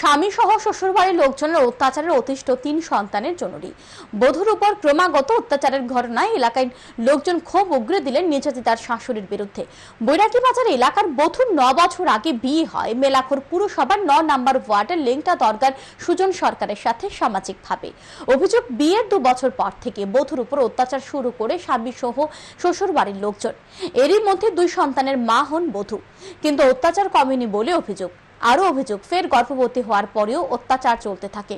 স্বামী সহ শ্বশুরবাড়ির লোকজনের অত্যাচারের অতিষ্ঠ তিন সন্তানের জননী বধূর উপর ক্রমাগত অত্যাচারের ঘটনায় এলাকায় লোকজন ক্ষোভ উগরে দিলেন নির্যাতিতার শাশুড়ির বিরুদ্ধে। বৈরাগী বাজার এলাকার বধুর ন বছর আগে বিয়ে হয়। মেলাখোর পুরসভার ন নম্বর ওয়ার্ডের লেংটা দরকার সুজন সরকারের সাথে সামাজিকভাবে। অভিযোগ, বিয়ের দু বছর পর থেকে বধুর উপর অত্যাচার শুরু করে স্বামী সহ শ্বশুরবাড়ির লোকজন। এরই মধ্যে দুই সন্তানের মা হন বধূ। কিন্তু অত্যাচার কমেনি বলে অভিযোগ। আরও অভিযোগ, ফের গর্ভবতী হওয়ার পরেও অত্যাচার চলতে থাকে।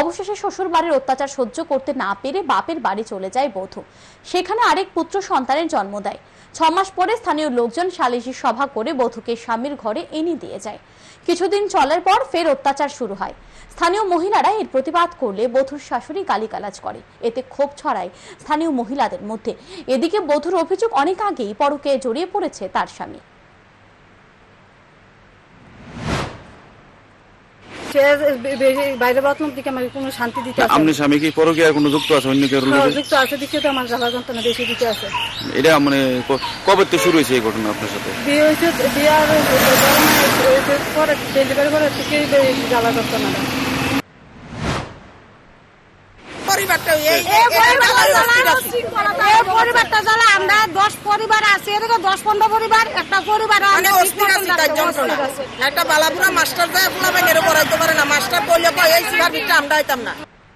অবশেষে শ্বশুর বাড়ির অত্যাচার সহ্য করতে না পেরে বাপের বাড়ি চলে যায় বধূ। সেখানে আরেক পুত্র সন্তানের জন্ম দেয়। ছ মাস পরে স্থানীয় লোকজন সালিশি সভা করে বধূকে স্বামীর ঘরে এনে দিয়ে যায়। কিছুদিন চলার পর ফের অত্যাচার শুরু হয়। স্থানীয় মহিলারা এর প্রতিবাদ করলে বধূর শাশুড়ি গালিগালাজ করে। এতে ক্ষোভ ছড়ায় স্থানীয় মহিলাদের মধ্যে। এদিকে বধূর অভিযোগ অনেক আগেই পরকে জড়িয়ে পড়েছে তার স্বামী। সে বাইরে দিকে আমাকে কোনো শান্তি দিতে আসে আপনি স্বামী কি পরকীয়ার কোনো যুক্ত আছে অন্য কেউ যুক্ত আছে দিকে তো আমার জ্বালা যন্ত্রণা বেশি দিতে আছে এটা মানে কবে থেকে শুরু হয়েছে এই ঘটনা আপনার সাথে বিয়ে হয়েছে বিয়ার পরে ডেলিভারি করে থেকে জ্বালা যন্ত্রণা পরিবারটা এই এই পরিবারটা জ্বালা- আমরা দশ পরিবার আছে এদিকে দশ পনেরো পরিবার একটা পরিবার মানে অস্থির আছি তার যন্ত্রণা একটা বালাপুরা মাস্টার যায় আপনার বাইরে করাইতে পারে না। মাস্টার বললে এই বিটটা আমরা হইতাম না।